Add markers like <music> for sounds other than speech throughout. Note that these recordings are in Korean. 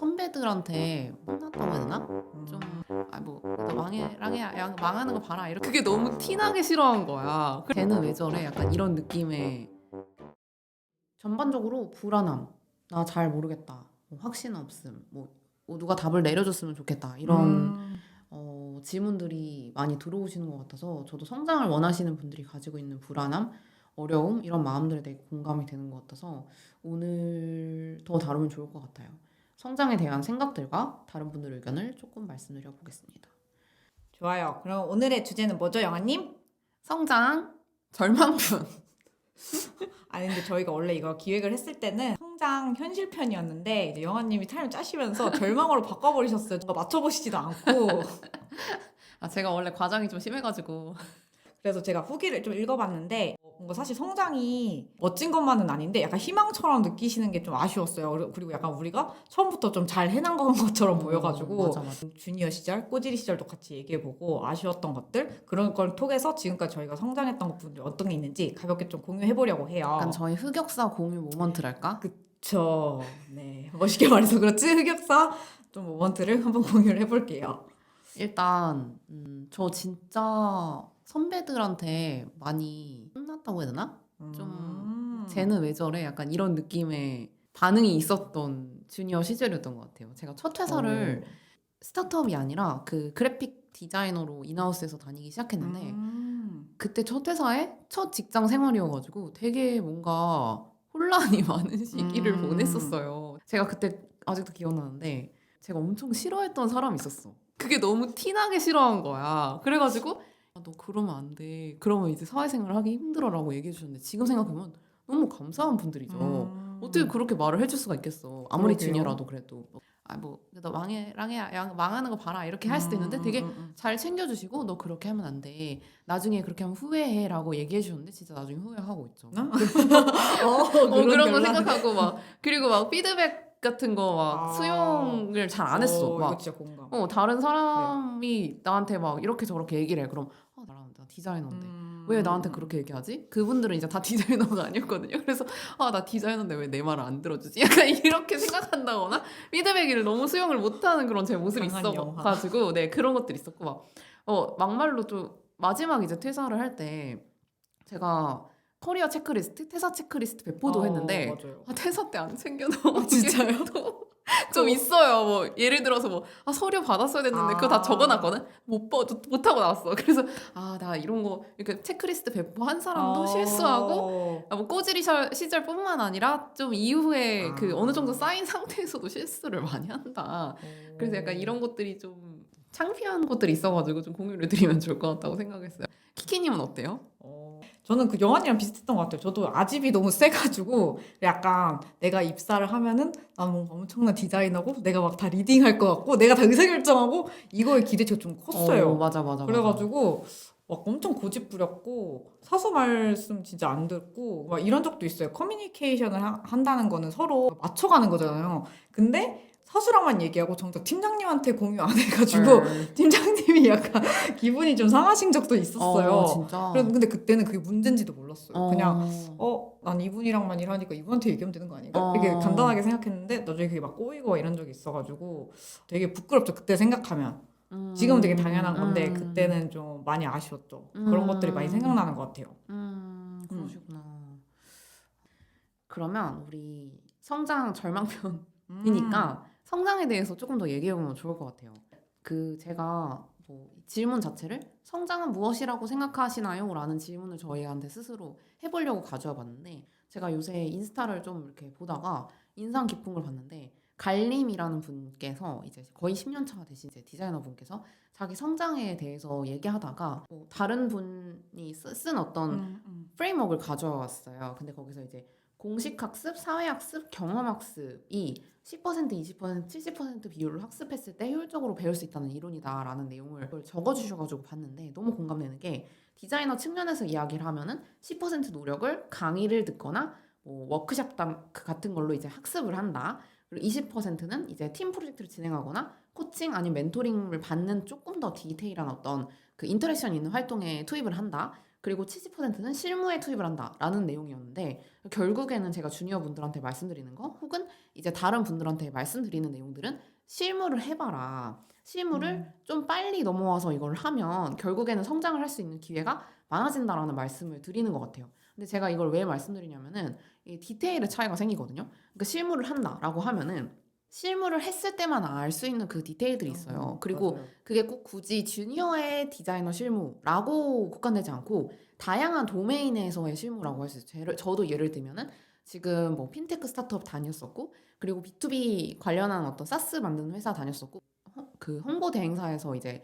선배들한테 혼났다고 해야 되나? 좀, 아, 뭐, 너 망해, 랑해야, 야, 망하는 거 봐라. 이렇게 그게 너무 티나게 싫어한 거야. 그래, 쟤는 왜 저래? 약간 이런 느낌의 전반적으로 불안함. 나 잘 모르겠다. 뭐 확신 없음. 뭐, 뭐 누가 답을 내려줬으면 좋겠다. 이런 음. 어, 질문들이 많이 들어오시는 것 같아서 저도 성장을 원하시는 분들이 가지고 있는 불안함, 어려움 이런 마음들에 대해 공감이 되는 것 같아서 오늘 더 다루면 좋을 것 같아요. 성장에 대한 생각들과 다른 분들의 의견을 조금 말씀드려 보겠습니다. 좋아요. 그럼 오늘의 주제는 뭐죠, 영아님? 성장, 절망분. <laughs> 아니 근데 저희가 원래 이거 기획을 했을 때는 성장 현실편이었는데 이제 영아님이 타임 짜시면서 절망으로 바꿔버리셨어요. 뭔가 맞춰보시지도 않고 아, 제가 원래 과장이 좀 심해가지고 그래서 제가 후기를 좀 읽어봤는데 뭔가 사실 성장이 멋진 것만은 아닌데 약간 희망처럼 느끼시는 게 좀 아쉬웠어요. 그리고- 약간 우리가 처음부터 좀 잘 해난 것처럼 보여가지고 어, 맞아, 맞아. 주니어 시절, 꼬지리 시절도 같이 얘기해보고 아쉬웠던 것들 그런 걸 통해서 지금까지 저희가 성장했던 것들이 어떤 게 있는지 가볍게 좀 공유해보려고 해요. 약간 저희 흑역사 공유 모먼트랄까? 그쵸. 네. 멋있게 말해서 그렇지. 흑역사 좀 모먼트를 한번 공유를 해볼게요. 일단 음, 저 진짜 선배들한테 많이 혼났다고 해야 되나? 좀 쟤는 왜 저래? 약간 이런 느낌의 반응이 있었던 주니어 시절이었던 것 같아요. 제가 첫 회사를 스타트업이 아니라 그 그래픽 디자이너로 인하우스에서 다니기 시작했는데 음. 그때 첫 회사에 첫 직장 생활이어가지고 되게 뭔가 혼란이 <laughs> 많은 시기를 음. 보냈었어요. 제가 그때 아직도 기억나는데 제가 엄청 싫어했던 사람이 있었어. 그게 너무 티나게 싫어한 거야. 그래가지고 아, 너 그러면 안 돼. 그러면 이제 사회생활 하기 힘들어라고 얘기해 주셨는데 지금 생각해보면 너무 감사한 분들이죠. 음. 어떻게 그렇게 말을 해줄 수가 있겠어. 아무리 그러게요. 주니어라도 그래도. 아뭐 너 망해 랑해야 야, 망하는 거 봐라 이렇게 할 수도 있는데 되게 음, 음, 음. 잘 챙겨주시고 너 그렇게 하면 안 돼. 나중에 그렇게 하면 후회해라고 얘기해 주셨는데 진짜 나중에 후회하고 있죠. <laughs> <laughs> 어? 어, 그런, 거 연락을. 생각하고 막 그리고 막 피드백 같은 거막 아. 수용을 잘 안 했어. 어, 막. 어, 다른 사람이 나한테 막 이렇게 저렇게 얘기를 해. 그럼 아, 디자이너인데. 음. 왜 나한테 그렇게 얘기하지? 그분들은 이제 다 <laughs> 디자이너가 아니었거든요. 그래서 아 나 디자이너인데 왜 내 말을 안 들어주지? <laughs> 약간 이렇게 생각한다거나 피드백을 너무 수용을 못하는 그런 제 모습이. 있어가지고 네 그런 것들이 있었고 막 어 막말로 좀 마지막 이제 퇴사를 할 때 제가 커리어 체크리스트, 퇴사 체크리스트 배포도 어, 했는데 맞아요. 아, 퇴사 때 안 챙겨 넣은 진짜요? <laughs> 좀 있어요. 뭐 예를 들어서 뭐 아, 서류 받았어야 됐는데 그거 다 아. 적어놨거든. 못 봐, 못 하고 나왔어. 그래서 아 나 이런 거 이렇게 체크리스트 배포한 사람도 어. 실수하고 아, 뭐 꼬지리 시- 시절뿐만 아니라 좀 이후에 그 아. 어느 정도 쌓인 <laughs> 상태에서도 실수를 많이 한다. 그래서 약간 음. 이런 것들이 좀 창피한 것들이 있어가지고 좀 공유를 드리면 좋을 것 같다고 생각했어요. 키키님은 어때요? 어, 저는 그 영환이랑 비슷했던 것 같아요. 저도 아집이 너무 세가지고 약간 내가 입사를 하면은 나는 뭔가 엄청난 디자이너고 내가 막 다 리딩할 것 같고 내가 다 의사결정하고 이거에 기대치가 좀 컸어요. 어, 맞아 맞아. 그래가지고 막 엄청 고집 부렸고 사수 말씀 진짜 안 듣고 막 이런 적도 있어요. 커뮤니케이션을 하- 한다는 거는 서로 맞춰가는 거잖아요. 근데 사수랑만 얘기하고 정작 팀장님한테 공유 안 해가지고 헐. <laughs> 팀장님이 약간 기분이 좀 상하신 적도 있었어요. 어, 진짜. 그래- 근데 그때는 그게 문제인지도 몰랐어요. 어. 그냥 어, 난 이분이랑만 일하니까 이분한테 얘기하면 되는 거 아닌가? 어. 이렇게 간단하게 생각했는데 나중에 그게 막 꼬이고 이런 적이 있어가지고 되게 부끄럽죠. 그때 생각하면 음. 지금은 되게 당연한 건데 음. 그때는 좀 많이 아쉬웠죠. 그런 음. 것들이 많이 생각나는 것 같아요. 음, 그러시구나. 그러면 우리 성장 절망편이니까 음. 성장에 대해서 조금 더 얘기해 보면 좋을 것 같아요. 그 제가 뭐 질문 자체를 성장은 무엇이라고 생각하시나요? 라는 질문을 저희한테 스스로 해보려고 가져와 봤는데 제가 요새 인스타를 좀 이렇게 보다가 인상 깊은 걸 봤는데 갈림이라는 분께서 이제 거의 10년 차가 되신 이제 디자이너 분께서 자기 성장에 대해서 얘기하다가 뭐 다른 분이 쓰- 쓴 어떤 음, 음. 프레임워크를 가져와 왔어요. 근데 거기서 이제 공식 학습, 사회 학습, 경험 학습이 10%, 20%, 70% 비율로 학습했을 때 효율적으로 배울 수 있다는 이론이다라는 내용을 적어주셔가지고 봤는데 너무 공감되는 게 디자이너 측면에서 이야기를 하면은 10% 노력을 강의를 듣거나 뭐 워크샵 당- 그 같은 걸로 이제 학습을 한다. 그리고 20%는 이제 팀 프로젝트를 진행하거나 코칭 아니면 멘토링을 받는 조금 더 디테일한 어떤 그 인터랙션 있는 활동에 투입을 한다. 그리고 70%는 실무에 투입을 한다라는 내용이었는데 결국에는 제가 주니어 분들한테 말씀드리는 거 혹은 이제 다른 분들한테 말씀드리는 내용들은 실무를 해봐라. 실무를 음. 좀 빨리 넘어와서 이걸 하면 결국에는 성장을 할 수 있는 기회가 많아진다라는 말씀을 드리는 것 같아요. 근데 제가 이걸 왜 말씀드리냐면은 이 디테일의 차이가 생기거든요. 그러니까 실무를 한다라고 하면은 실무를 했을 때만 알 수 있는 그 디테일들이 있어요. 그리고 맞아요. 그게 꼭 굳이 주니어의 디자이너 실무라고 국한되지 않고 다양한 도메인에서의 실무라고 할 수 있어요. 저도 예를 들면은 지금 뭐 핀테크 스타트업 다녔었고 그리고 B2B 관련한 어떤 사스 만드는 회사 다녔었고 허- 그 홍보 대행사에서 이제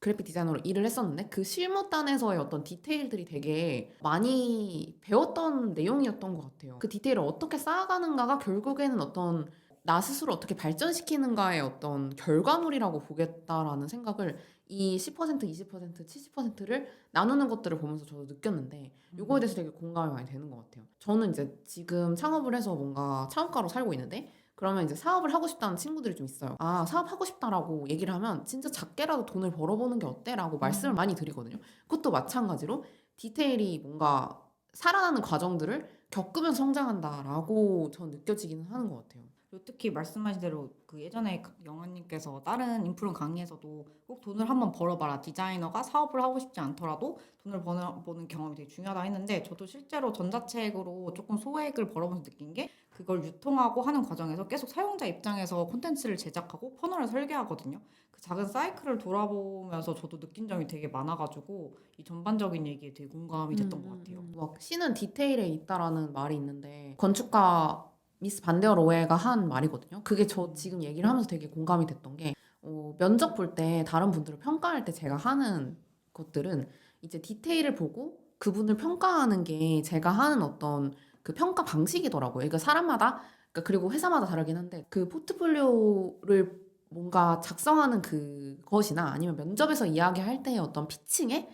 그래픽 디자이너로 일을 했었는데 그 실무단에서의 어떤 디테일들이 되게 많이 배웠던 내용이었던 것 같아요. 그 디테일을 어떻게 쌓아가는가가 결국에는 어떤 나 스스로 어떻게 발전시키는가의 어떤 결과물이라고 보겠다라는 생각을 이 10%, 20%, 70%를 나누는 것들을 보면서 저도 느꼈는데 요거에 대해서 되게 공감이 많이 되는 것 같아요. 저는 이제 지금 창업을 해서 뭔가 창업가로 살고 있는데 그러면 이제 사업을 하고 싶다는 친구들이 좀 있어요. 아, 사업하고 싶다라고 얘기를 하면 진짜 작게라도 돈을 벌어보는 게 어때 라고 말씀을 많이 드리거든요. 그것도 마찬가지로 디테일이 뭔가 살아나는 과정들을 겪으면서 성장한다라고 전 느껴지기는 하는 것 같아요. 특히 말씀하신 대로 그 예전에 영화님께서 다른 인프론 강의에서도 꼭 돈을 한번 벌어봐라 디자이너가 사업을 하고 싶지 않더라도 돈을 버는, 버는 경험이 되게 중요하다 했는데 저도 실제로 전자책으로 조금 소액을 벌어보면서 느낀 게 그걸 유통하고 하는 과정에서 계속 사용자 입장에서 콘텐츠를 제작하고 퍼널을 설계하거든요. 그 작은 사이클을 돌아보면서 저도 느낀 점이 되게 많아가지고 이 전반적인 얘기에 되게 공감이 됐던 것 같아요. 음, 막 신은 디테일에 있다라는 말이 있는데 건축가 미스 반데어 로에가 한 말이거든요. 그게 저 지금 얘기를 하면서 되게 공감이 됐던 게 어, 면접 볼 때 다른 분들을 평가할 때 제가 하는 것들은 이제 디테일을 보고 그분을 평가하는 게 제가 하는 어떤 그 평가 방식이더라고요. 그러니까 사람마다 그러니까 그리고 회사마다 다르긴 한데 그 포트폴리오를 뭔가 작성하는 그것이나 아니면 면접에서 이야기할 때의 어떤 피칭에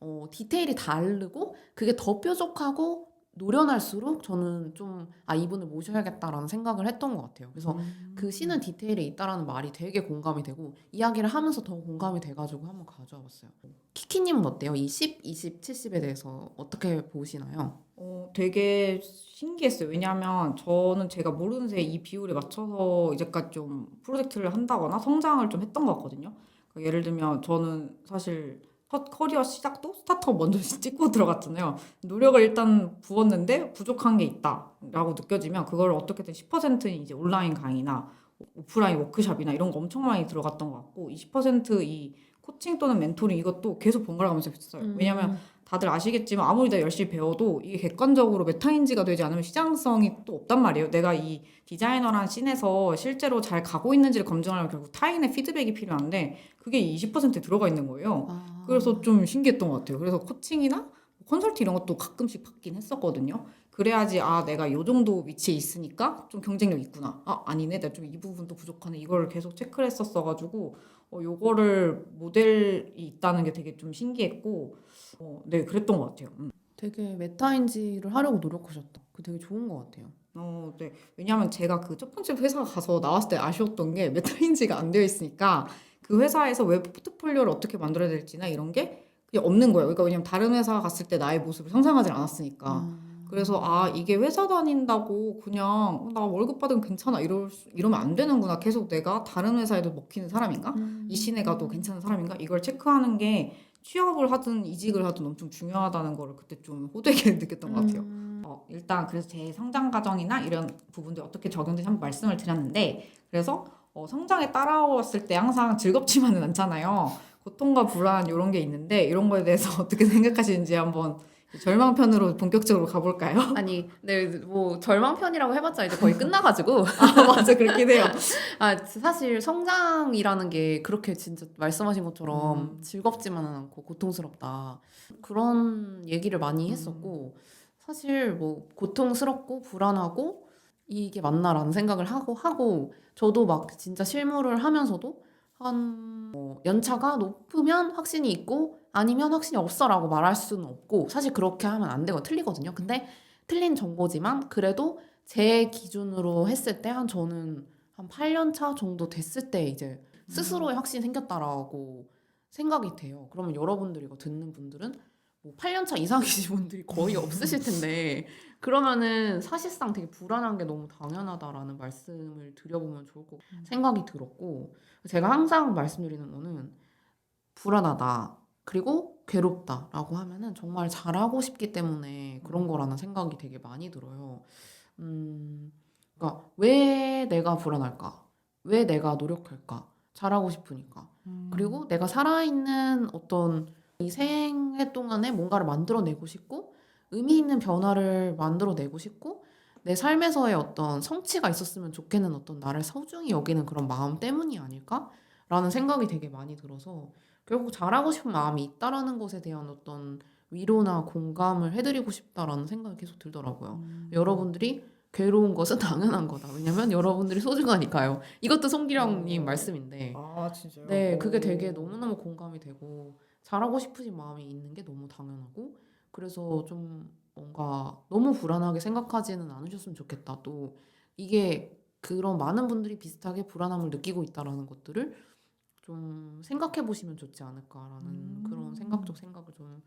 어, 디테일이 다르고 그게 더 뾰족하고 노련할수록 저는 좀 아 이분을 모셔야겠다라는 생각을 했던 것 같아요. 그래서 음. 그 신은 디테일에 있다라는 말이 되게 공감이 되고 이야기를 하면서 더 공감이 돼가지고 한번 가져와 봤어요. 키키님은 어때요? 이 10, 20, 70에 대해서 어떻게 보시나요? 어, 되게 신기했어요. 왜냐하면 저는 제가 모르는 새에 이 비율에 맞춰서 이제까지 좀 프로젝트를 한다거나 성장을 좀 했던 것 같거든요. 그러니까 예를 들면 저는 사실 첫 커리어 시작도 스타트업 먼저 <laughs> 찍고 들어갔잖아요. 노력을 일단 부었는데 부족한 게 있다라고 느껴지면 그걸 어떻게든 10%는 이제 온라인 강의나 오프라인 워크숍이나 이런 거 엄청 많이 들어갔던 것 같고 20%이 코칭 또는 멘토링 이것도 계속 번갈아 가면서 했어요. 음. 왜냐면 다들 아시겠지만 아무리 내가 열심히 배워도 이게 객관적으로 메타인지가 되지 않으면 시장성이 또 없단 말이에요. 내가 이 디자이너란 씬에서 실제로 잘 가고 있는지를 검증하려면 결국 타인의 피드백이 필요한데 그게 20%에 들어가 있는 거예요. 아, 그래서 좀 신기했던 것 같아요. 그래서 코칭이나 컨설팅 이런 것도 가끔씩 받긴 했었거든요. 그래야지 아 내가 요 정도 위치에 있으니까 좀 경쟁력 있구나. 아 아니네, 내가 좀 이 부분도 부족하네. 이걸 계속 체크를 했었어가지고 어, 요거를 모델이 있다는 게 되게 좀 신기했고 어, 네 그랬던 것 같아요. 음. 되게 메타인지를 하려고 노력하셨다. 그 되게 좋은 것 같아요. 어, 네. 왜냐하면 제가 그 첫 번째 회사 가서 나왔을 때 아쉬웠던 게 메타인지가 안 되어 있으니까 그 회사에서 웹 포트폴리오를 어떻게 만들어야 될지나 이런 게 그냥 없는 거예요. 그러니까 왜냐면 다른 회사 갔을 때 나의 모습을 상상하지 않았으니까. 아. 그래서 아 이게 회사 다닌다고 그냥 어, 나 월급 받으면 괜찮아 이럴 수- 이러면 안 되는구나. 계속 내가 다른 회사에도 먹히는 사람인가? 음. 이 시내 가도 괜찮은 사람인가? 이걸 체크하는 게 취업을 하든 이직을 하든 엄청 중요하다는 거를 그때 좀 호되게 <laughs> 느꼈던 것 같아요. 음. 어, 일단 그래서 제 성장 과정이나 이런 부분들 어떻게 적용되는지 한번 말씀을 드렸는데 그래서 어, 성장에 따라왔을 때 항상 즐겁지만은 않잖아요. 고통과 불안 이런 게 있는데 이런 거에 대해서 <laughs> 어떻게 생각하시는지 한번 절망편으로 본격적으로 가볼까요? <laughs> 아니, 네, 뭐 절망편이라고 해봤자 이제 거의 끝나가지고 <laughs> 아 맞아 그렇긴 해요. 아 사실 성장이라는 게 그렇게 진짜 말씀하신 것처럼 음. 즐겁지만은 않고 고통스럽다 그런 얘기를 많이 음. 했었고 사실 뭐 고통스럽고 불안하고 이게 맞나라는 생각을 하고 하고 저도 막 진짜 실무를 하면서도 한 뭐, 연차가 높으면 확신이 있고 아니면 확신이 없어라고 말할 수는 없고 사실 그렇게 하면 안 되고 틀리거든요. 근데 틀린 정보지만 그래도 제 기준으로 했을 때 한 저는 한 8년 차 정도 됐을 때 이제 스스로의 확신이 생겼다라고 생각이 돼요. 그러면 여러분들 이거 듣는 분들은 뭐 8년차 이상이신 분들이 거의 없으실 텐데 그러면은 사실상 되게 불안한 게 너무 당연하다라는 말씀을 드려보면 좋을 것 음. 생각이 들었고 제가 항상 말씀드리는 거는 불안하다 그리고 괴롭다라고 하면은 정말 잘하고 싶기 때문에 그런 거라는 생각이 되게 많이 들어요. 음, 그러니까 왜 내가 불안할까? 왜 내가 노력할까? 잘하고 싶으니까. 음. 그리고 내가 살아있는 어떤 이 생애 동안에 뭔가를 만들어내고 싶고 의미 있는 변화를 만들어내고 싶고 내 삶에서의 어떤 성취가 있었으면 좋겠는 어떤 나를 소중히 여기는 그런 마음 때문이 아닐까라는 생각이 되게 많이 들어서 결국 잘하고 싶은 마음이 있다라는 것에 대한 어떤 위로나 공감을 해드리고 싶다라는 생각이 계속 들더라고요. 음. 여러분들이 괴로운 것은 <laughs> 당연한 거다. 왜냐면 여러분들이 소중하니까요. 이것도 송기령님 어. 말씀인데. 아 진짜요? 네, 그게 오. 되게 너무너무 공감이 되고 잘하고 싶으신 마음이 있는 게 너무 당연하고 그래서 좀 뭔가 너무 불안하게 생각하지는 않으셨으면 좋겠다. 또 이게 그런 많은 분들이 비슷하게 불안함을 느끼고 있다라는 것들을 좀 생각해 보시면 좋지 않을까라는 음. 그런 생각적 생각을 좀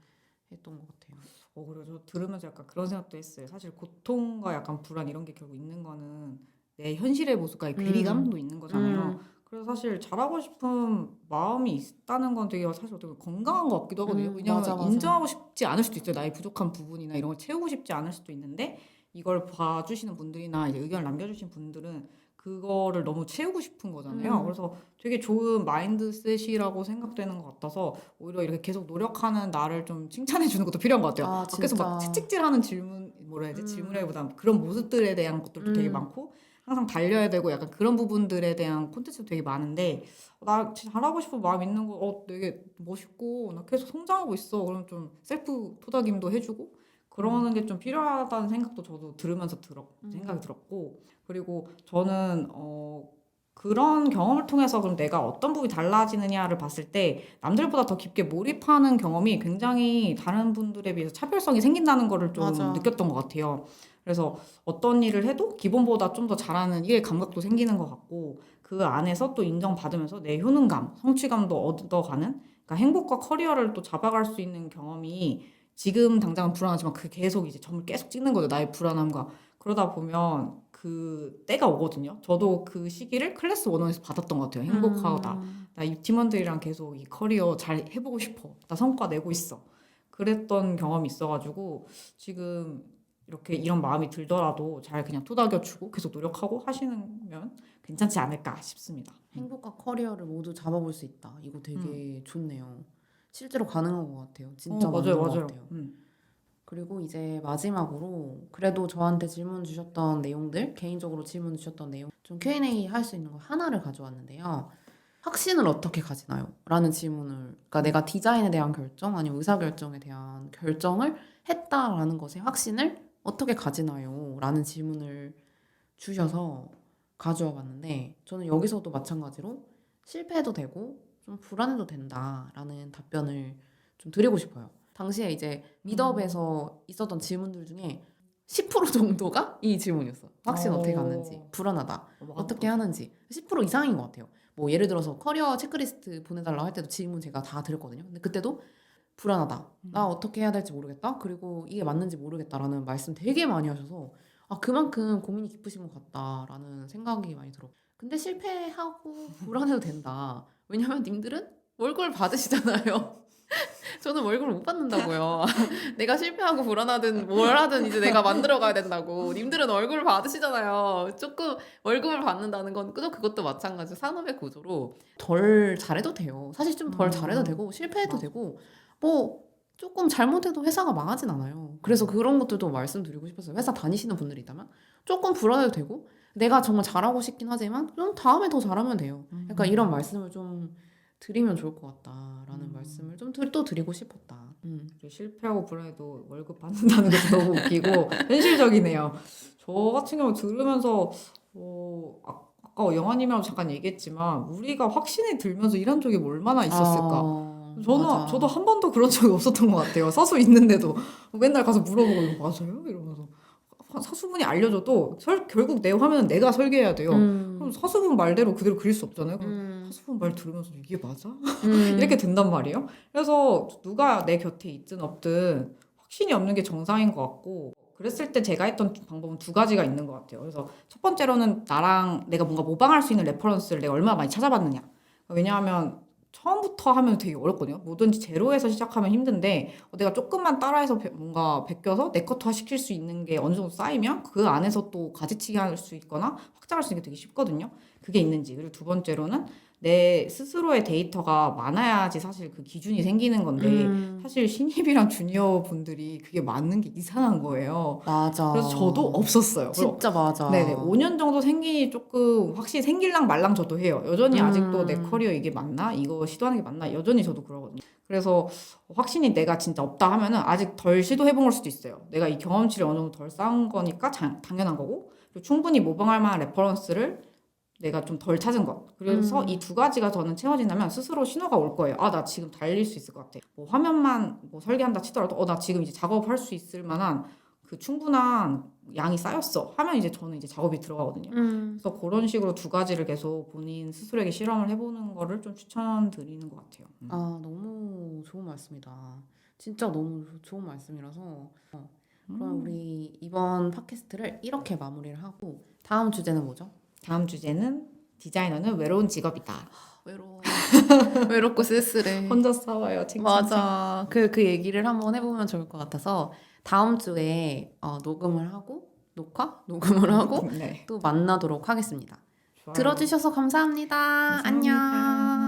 했던 것 같아요. 어 그리고 저 들으면서 약간 그런 생각도 했어요. 사실 고통과 약간 불안 이런 게 결국 있는 거는 내 현실의 모습과의 음. 괴리감도 있는 거잖아요. 음, 그래서 사실 잘하고 싶은 마음이 있다는 건 되게 사실 어떻게 보면 건강한 것 같기도 하거든요. 음, 왜냐하면 맞아, 맞아. 인정하고 싶지 않을 수도 있어요. 나의 부족한 부분이나 이런 걸 채우고 싶지 않을 수도 있는데 이걸 봐주시는 분들이나 이제 의견을 남겨주신 분들은 그거를 너무 채우고 싶은 거잖아요. 음. 그래서 되게 좋은 마인드셋이라고 생각되는 것 같아서 오히려 이렇게 계속 노력하는 나를 좀 칭찬해 주는 것도 필요한 것 같아요. 아, 밖에서 막. 채찍질하는 질문 뭐라 해야 되지? 음. 질문이보다 그런 모습들에 대한 것들도 되게 음. 많고 항상 달려야 되고 약간 그런 부분들에 대한 콘텐츠도 되게 많은데 나 잘하고 싶은 마음 있는 거 어 되게 멋있고 나 계속 성장하고 있어 그럼 좀 셀프 토닥임도 해주고 그러는 게 좀 필요하다는 생각도 저도 들으면서 들었 음. 생각이 들었고 그리고 저는 어 그런 경험을 통해서 그럼 내가 어떤 부분이 달라지느냐를 봤을 때 남들보다 더 깊게 몰입하는 경험이 굉장히 다른 분들에 비해서 차별성이 생긴다는 거를 좀 맞아. 느꼈던 것 같아요. 그래서 어떤 일을 해도 기본보다 좀 더 잘하는 일 감각도 생기는 것 같고 그 안에서 또 인정받으면서 내 효능감, 성취감도 얻어가는 그러니까 행복과 커리어를 또 잡아갈 수 있는 경험이 지금 당장은 불안하지만 그 계속 이제 점을 계속 찍는 거죠. 나의 불안함과 그러다 보면 그 때가 오거든요. 저도 그 시기를 클래스 원원에서 받았던 것 같아요. 행복하다. 음. 나이 팀원들이랑 계속 이 커리어 잘 해보고 싶어. 나 성과 내고 있어. 그랬던 경험이 있어가지고 지금 이렇게 이런 마음이 들더라도 잘 그냥 토닥여주고 계속 노력하고 하시면 괜찮지 않을까 싶습니다. 행복과 커리어를 모두 잡아볼 수 있다. 이거 되게 좋네요. 실제로 가능한 것 같아요. 진짜 어, 맞아요, 것 맞아요. 같아요. 음. 그리고 이제 마지막으로 그래도 저한테 질문 주셨던 내용들, 개인적으로 질문 주셨던 내용 좀 Q&A 할 수 있는 거 하나를 가져왔는데요. 확신을 어떻게 가지나요? 라는 질문을 그러니까 내가 디자인에 대한 결정 아니면 의사 결정에 대한 결정을 했다라는 것에 확신을 어떻게 가지나요? 라는 질문을 주셔서 가져와 봤는데 저는 여기서도 마찬가지로 실패해도 되고 좀 불안해도 된다라는 답변을 좀 드리고 싶어요. 당시에 이제 미더업에서 있었던 질문들 중에 10% 정도가 이 질문이었어. 확신 어떻게 어. 갖는지, 불안하다, 뭐 어떻게 하는지 10% 이상인 것 같아요. 뭐 예를 들어서 커리어 체크리스트 보내달라고 할 때도 질문 제가 다 드렸거든요. 근데 그때도 불안하다. 나 어떻게 해야 될지 모르겠다. 그리고 이게 맞는지 모르겠다라는 말씀 되게 많이 하셔서 아 그만큼 고민이 깊으신 것 같다라는 생각이 많이 들어. 근데 실패하고 <laughs> 불안해도 된다. 왜냐면 님들은 월급을 받으시잖아요. <laughs> 저는 월급을 못 받는다고요. <laughs> 내가 실패하고 불안하든 뭘 하든 이제 내가 만들어 가야 된다고. 님들은 월급을 받으시잖아요. 조금 월급을 받는다는 건 또 그것도 마찬가지 산업의 구조로 덜 잘해도 돼요. 사실 좀덜 음. 잘해도 되고 실패해도. 되고 뭐 조금 잘못해도 회사가 망하진 않아요. 그래서 그런 것들도 말씀드리고 싶었어요. 회사 다니시는 분들이 있다면 조금 불안해도 되고 내가 정말 잘하고 싶긴 하지만 좀 다음에 더 잘하면 돼요. 약간 이런 말씀을 좀 드리면 좋을 것 같다라는 음. 말씀을 좀 또 드리고 싶었다. 음. 실패하고 불안해도 월급 받는다는 것도 너무 <laughs> 웃기고 현실적이네요. 저 같은 경우 들으면서 어, 아, 아까 영화님이랑 잠깐 얘기했지만 우리가 확신이 들면서 일한 적이 얼마나 있었을까? 아, 저는 맞아. 저도 한 번도 그런 적이 없었던 것 같아요. 서수 있는데도 맨날 가서 물어보고 이거 맞아요? 이러면서 사수분이 알려줘도 설- 결국 내 화면은 내가 설계해야 돼요. 음. 그럼 사수분 말대로 그대로 그릴 수 없잖아요. 음. 사수분 말 들으면서 이게 맞아? 음. <laughs> 이렇게 된단 말이에요. 그래서 누가 내 곁에 있든 없든 확신이 없는 게 정상인 것 같고 그랬을 때 제가 했던 방법은 두 가지가 있는 것 같아요. 그래서 첫 번째로는 나랑 내가 뭔가 모방할 수 있는 레퍼런스를 내가 얼마나 많이 찾아봤느냐. 왜냐하면 처음부터 하면 되게 어렵거든요. 뭐든지 제로에서 시작하면 힘든데 어, 내가 조금만 따라해서 배- 뭔가 베껴서 내 것화 시킬 수 있는 게 어느 정도 쌓이면 그 안에서 또 가지치기 할 수 있거나 확장할 수 있는 게 되게 쉽거든요. 그게 있는지. 그리고 두 번째로는 내 스스로의 데이터가 많아야지 사실 그 기준이 생기는 건데 음. 사실 신입이랑 주니어 분들이 그게 맞는 게 이상한 거예요. 맞아. 그래서 저도 없었어요. 진짜 맞아. 네네 5년 정도 생기니 조금 확실히 생길랑 말랑 저도 해요. 여전히 음. 아직도 내 커리어 이게 맞나 이거 시도하는 게 맞나 여전히 저도 그러거든요. 그래서 확신이 내가 진짜 없다 하면은 아직 덜 시도해본 걸 수도 있어요. 내가 이 경험치를 어느 정도 덜 쌓은 거니까 자- 당연한 거고 충분히 모방할 만한 레퍼런스를 내가 좀 덜 찾은 것. 그래서 음. 이두 가지가 저는 채워진다면 스스로 신호가 올 거예요. 아, 나 지금 달릴 수 있을 것 같아. 뭐 화면만 뭐 설계한다 치더라도 어, 나 지금 이제 작업할 수 있을 만한 그 충분한 양이 쌓였어. 하면 이제 저는 이제 작업이 들어가거든요. 음. 그래서 그런 식으로 두 가지를 계속 본인 스스로에게 실험을 해보는 거를 좀 추천드리는 것 같아요. 음. 아 너무 좋은 말씀이다. 진짜 너무 좋은 말씀이라서 어, 그럼 음. 우리 이번 팟캐스트를 이렇게 마무리를 하고 다음 주제는 뭐죠? 다음 주제는 디자이너는 외로운 직업이다. 외로워. <laughs> 외롭고 쓸쓸해. 혼자 싸워요. 챙챙챙. 맞아. 그, 그 얘기를 한번 해보면 좋을 것 같아서 다음 주에 어, 녹음을 하고 녹화? 녹음을 하고 네. 또 만나도록 하겠습니다. 좋아요. 들어주셔서 감사합니다. 감사합니다. 안녕.